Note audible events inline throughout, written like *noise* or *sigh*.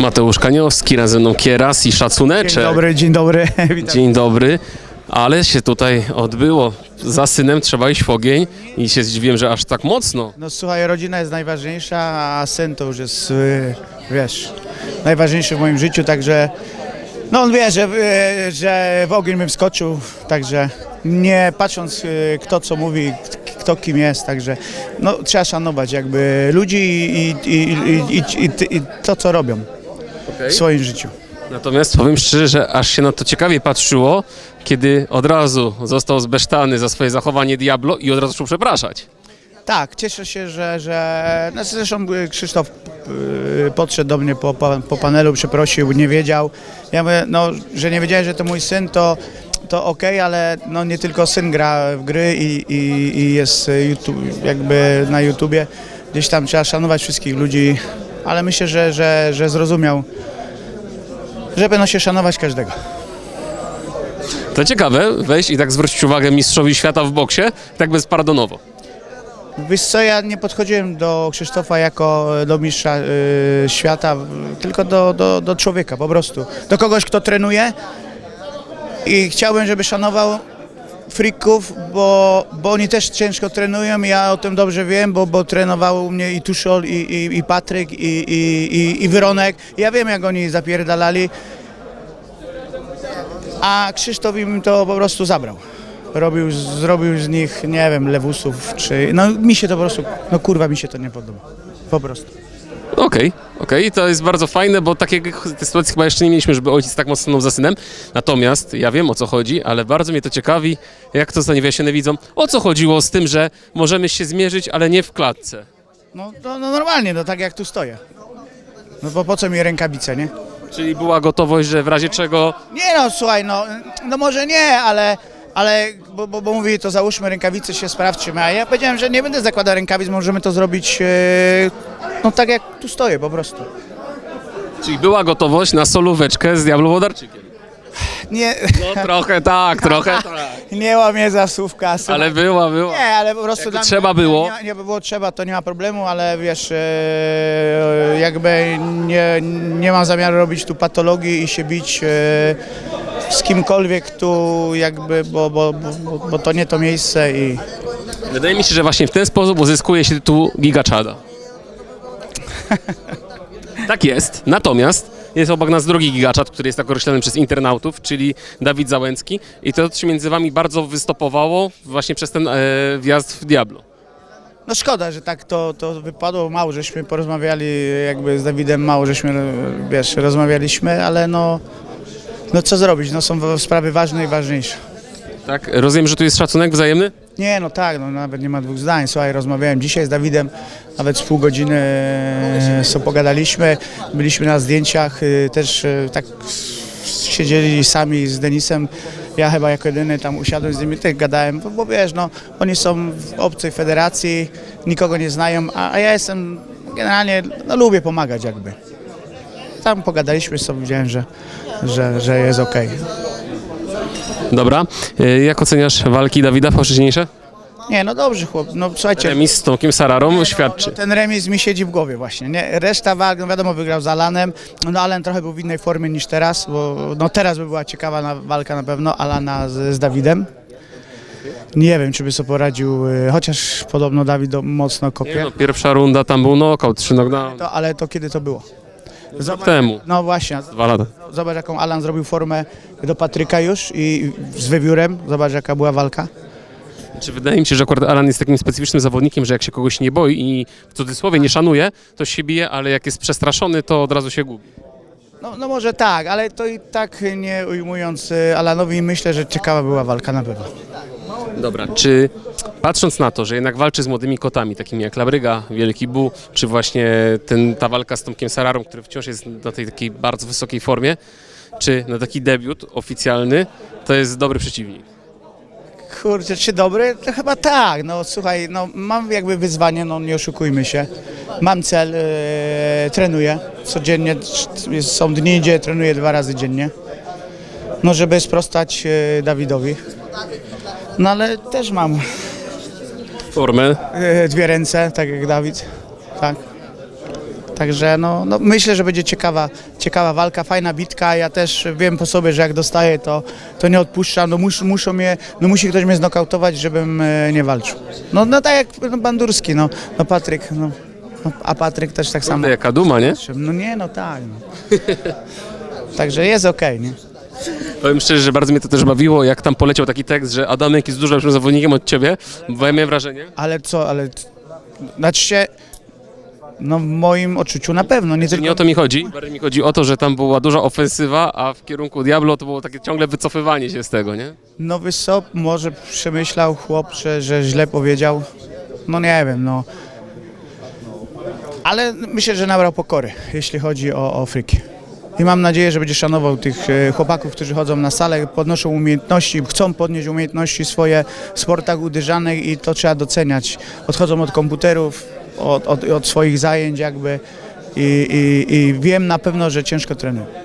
Mateusz Kaniowski, razem mną Kieras i Dzień Szacuneczek. dobry, dzień dobry. *laughs* Witam. Dzień dobry. Ale się tutaj odbyło. Za synem trzeba iść w ogień i się zdziwiłem, że aż tak mocno. No słuchaj, rodzina jest najważniejsza, a syn to już jest, y, wiesz, najważniejszy w moim życiu, także no on wie, że, y, że w ogień bym skoczył, także nie patrząc y, kto co mówi, k- kto kim jest, także no trzeba szanować jakby ludzi i, i, i, i, i, i, i to co robią w swoim życiu. Natomiast powiem szczerze, że aż się na to ciekawie patrzyło, kiedy od razu został zbesztany za swoje zachowanie Diablo i od razu zaczął przepraszać. Tak, cieszę się, że, że no zresztą y, Krzysztof y, podszedł do mnie po, po, po panelu, przeprosił, nie wiedział. Ja mówię, no, że nie wiedziałeś, że to mój syn, to, to okej, ale no, nie tylko syn gra w gry i, i, i jest y, YouTube, jakby na YouTubie. Gdzieś tam trzeba szanować wszystkich ludzi, ale myślę, że, że, że zrozumiał, że będą się szanować każdego. To ciekawe, wejść i tak zwrócić uwagę mistrzowi świata w boksie, tak bezpardonowo. Wiesz co, ja nie podchodziłem do Krzysztofa jako do mistrza y, świata, tylko do, do, do człowieka po prostu. Do kogoś, kto trenuje i chciałbym, żeby szanował frików, bo, bo oni też ciężko trenują, ja o tym dobrze wiem, bo, bo trenował u mnie i Tuszol, i, i, i Patryk, i, i, i, i Wyronek. Ja wiem, jak oni zapierdalali, a Krzysztof im to po prostu zabrał. Robił, zrobił z nich, nie wiem, lewusów, czy... No mi się to po prostu, no kurwa mi się to nie podoba. Po prostu. Okej, okej, to jest bardzo fajne, bo takiej sytuacji chyba jeszcze nie mieliśmy, żeby ojciec tak mocno stanął za synem. Natomiast ja wiem o co chodzi, ale bardzo mnie to ciekawi, jak to za niewiasione widzą, o co chodziło z tym, że możemy się zmierzyć, ale nie w klatce. No, no, no normalnie, no tak jak tu stoję. No bo po co mi rękawice, nie? Czyli była gotowość, że w razie czego Nie no, słuchaj, no, no może nie, ale, ale bo, bo, bo mówi, to załóżmy rękawice, się sprawdźmy, a ja powiedziałem, że nie będę zakładał rękawic, możemy to zrobić, e, no tak jak tu stoję po prostu. Czyli była gotowość na solóweczkę z Diablo Wodarczykiem. Nie, No trochę tak, trochę *laughs* tak. nie łamie za słówka, słuchaj. Ale była, była. Nie, ale po prostu dla mnie- trzeba było. Nie, nie by było trzeba, to nie ma problemu, ale wiesz, e, jakby nie, nie mam zamiaru robić tu patologii i się bić e, z kimkolwiek tu jakby, bo, bo, bo, bo to nie to miejsce i Wydaje mi się, że właśnie w ten sposób uzyskuje się tytuł Gigaczada. *laughs* tak jest. Natomiast jest obok nas drugi gigaczat, który jest tak określony przez internautów, czyli Dawid Załęcki. I to się między wami bardzo wystopowało właśnie przez ten e, wjazd w Diablo. no szkoda, że tak to, to wypadło, mało żeśmy porozmawiali jakby z Dawidem, mało żeśmy, wiesz, rozmawialiśmy, ale no, no co zrobić, no są sprawy ważne i ważniejsze. Tak? Rozumiem, że tu jest szacunek wzajemny? Nie, no tak, no nawet nie ma dwóch zdań. Słuchaj, rozmawiałem dzisiaj z Dawidem, nawet z pół godziny e, co pogadaliśmy, byliśmy na zdjęciach, e, też e, tak siedzieli sami z Denisem, ja chyba jako jedyny tam usiadłem z nimi, też gadałem, bo, bo wiesz, no oni są w obcej federacji, nikogo nie znają, a, a ja jestem generalnie, no lubię pomagać jakby. Tam pogadaliśmy sobie, widziałem, że, że, że jest okej. Dobra. E, jak oceniasz walki Dawida wcześniejsze? Nie, no dobrze chłop, no słuchajcie. Remis z Tomkiem Sararą świadczy. No, ten remis mi siedzi w głowie właśnie. Nie? Reszta walk, no wiadomo, wygrał z Alanem. No Alan trochę był w innej formie niż teraz, bo no teraz by była ciekawa na, walka na pewno Alana z, z Dawidem. Nie wiem, czy by sobie poradził, y, chociaż podobno Dawid do- mocno Nie, kopie. no, pierwsza runda tam był knockout, trzy knockdown. To, ale to kiedy to było? Rok temu, No właśnie, dwa lata. zobacz jaką Alan zrobił formę do Patryka już i z wywiórem. Zobacz jaka była walka. Czy wydaje mi się, że akurat Alan jest takim specyficznym zawodnikiem, że jak się kogoś nie boi i w cudzysłowie nie szanuje, to się bije, ale jak jest przestraszony, to od razu się gubi. No, no może tak, ale to i tak nie ujmując y, Alanowi myślę, że ciekawa była walka na pewno. Dobra, czy patrząc na to, że jednak walczy z młodymi kotami, takimi jak Labryga, Wielki Bu, czy właśnie ten, ta walka z Tomkiem Sararą, który wciąż jest na tej takiej bardzo wysokiej formie, czy na taki debiut oficjalny, to jest dobry przeciwnik? Kurczę, czy dobry? To chyba tak. No słuchaj, no, mam jakby wyzwanie, no nie oszukujmy się. Mam cel, e, trenuję codziennie, są dni, gdzie trenuję dwa razy dziennie. No żeby sprostać e, Dawidowi. No ale też mam Formę? e, dwie ręce, tak jak Dawid. Tak. Także no, no myślę, że będzie ciekawa, ciekawa walka, fajna bitka. Ja też wiem po sobie, że jak dostaję, to, to nie odpuszczam. No, mus, muszą mnie, no musi ktoś mnie znokautować, żebym e, nie walczył. No, no tak jak no, Bandurski, no, no Patryk, no, no, a Patryk też tak samo. Kurde, jaka duma, nie? No nie, no tak. No. *laughs* Także jest okej, nie? Powiem szczerze, że bardzo mnie to też bawiło, jak tam poleciał taki tekst, że Adamek jest dużo lepszym zawodnikiem od ciebie, bo ja miałem wrażenie. Ale co, ale znaczy się, no w moim odczuciu na pewno, nie tylko... Nie o to mi chodzi. Bardziej mi chodzi o to, że tam była duża ofensywa, a w kierunku Diablo to było takie ciągle wycofywanie się z tego, nie? Nowy Sop może przemyślał chłop, że, źle powiedział. No nie wiem, no. Ale myślę, że nabrał pokory, jeśli chodzi o, o fryki. I mam nadzieję, że będzie szanował tych e, chłopaków, którzy chodzą na salę, podnoszą umiejętności, chcą podnieść umiejętności swoje w sportach uderzanych i to trzeba doceniać. Odchodzą od komputerów, od, od, od swoich zajęć jakby i, i, i wiem na pewno, że ciężko trenują.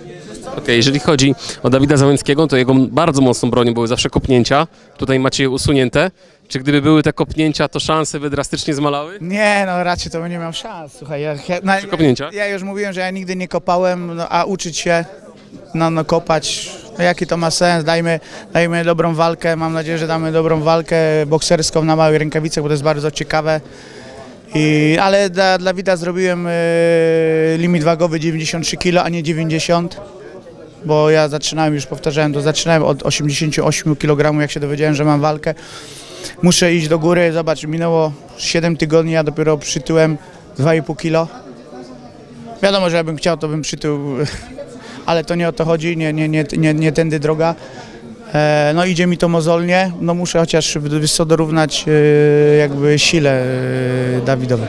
Okej, jeżeli chodzi o Dawida Załęckiego, to jego bardzo mocną bronią były zawsze kopnięcia. Tutaj macie je usunięte. Czy gdyby były te kopnięcia, to szanse by drastycznie zmalały? Nie, no raczej to bym nie miał szans. Słuchaj, ja, ja, na, Przy kopnięciach? ja już mówiłem, że ja nigdy nie kopałem, no, a uczyć się, no, no kopać, no jaki to ma sens? Dajmy, dajmy dobrą walkę, mam nadzieję, że damy dobrą walkę bokserską na małych rękawicach, bo to jest bardzo ciekawe. I, ale dla, dla Wida zrobiłem e, limit wagowy 93 kg, a nie 90 bo ja zaczynałem, już powtarzałem to, zaczynałem od 88 kg, jak się dowiedziałem, że mam walkę. Muszę iść do góry, zobacz, minęło 7 tygodni, ja dopiero przytyłem 2,5 kg. Wiadomo, że jakbym chciał, to bym przytył, *laughs* ale to nie o to chodzi, nie, nie, nie, nie, nie tędy droga. E, no idzie mi to mozolnie, no muszę chociaż dorównać e, jakby sile e, Dawidowej.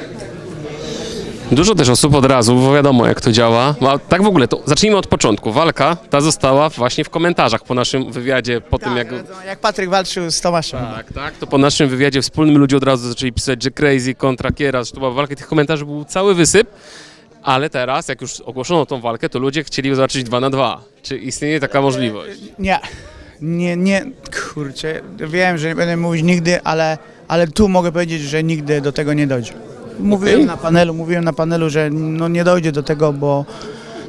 Dużo też osób od razu, bo wiadomo jak to działa. A tak w ogóle, to zacznijmy od początku. Walka ta została właśnie w komentarzach po naszym wywiadzie, po tym jak... jak Patryk walczył z Tomaszem. Tak, tak, to po naszym wywiadzie wspólnym ludzie od razu zaczęli pisać, że crazy kontra Kiera, że to była walka, tych komentarzy był cały wysyp, ale teraz, jak już ogłoszono tą walkę, to ludzie chcieli zobaczyć 2 na 2. Czy istnieje taka możliwość? Nie, nie, nie, kurczę, wiem, że nie będę mówić nigdy, ale, ale tu mogę powiedzieć, że nigdy do tego nie dojdzie. Mówiłem na panelu, mówiłem na panelu, że no nie dojdzie do tego, bo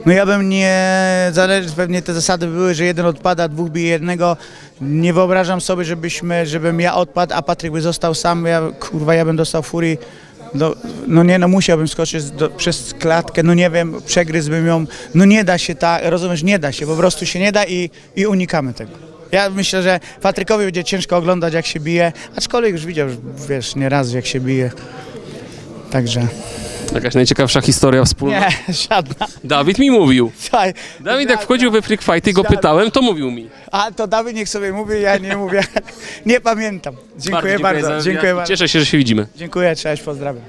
no ja bym nie, zależy, pewnie te zasady były, że jeden odpada, dwóch bije jednego. Nie wyobrażam sobie, żebyśmy, żebym ja odpadł, a Patryk by został sam, ja, kurwa, ja bym dostał furii. Do, no nie, no musiałbym skoczyć do, przez klatkę, no nie wiem, przegryzłbym ją. No nie da się tak, rozumiesz, nie da się, po prostu się nie da i, i unikamy tego. Ja myślę, że Patrykowi będzie ciężko oglądać, jak się bije, aczkolwiek już widział, wiesz, nie raz, jak się bije. Także Jakaś najciekawsza historia wspólna? nie, *laughs* żadna. Dawid mi mówił. Słuchaj, Dawid jak wchodził we Freak Fight i go pytałem, to mówił mi. A to Dawid niech sobie mówi, ja nie mówię. *laughs* Nie pamiętam. Dziękuję Bardzo Dziękuję i bardzo. Cieszę się, że się widzimy. Dziękuję, cześć, pozdrawiam.